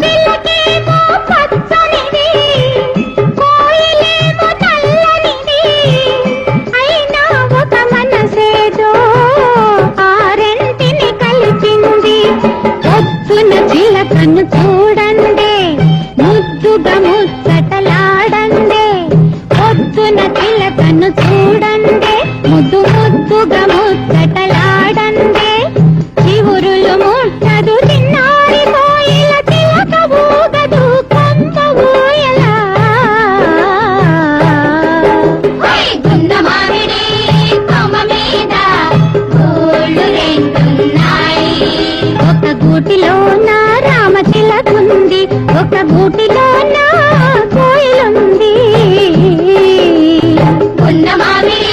చిలకేమో కలిపింది. పొద్దున చూడండి ముద్దుగా ముచ్చటలాడండి పొద్దున చిలకను చూడండి గూటిలో నా రామచిలకుంది ఒక గూటిలో నా కోయిలుంది. ఉన్న మామిడి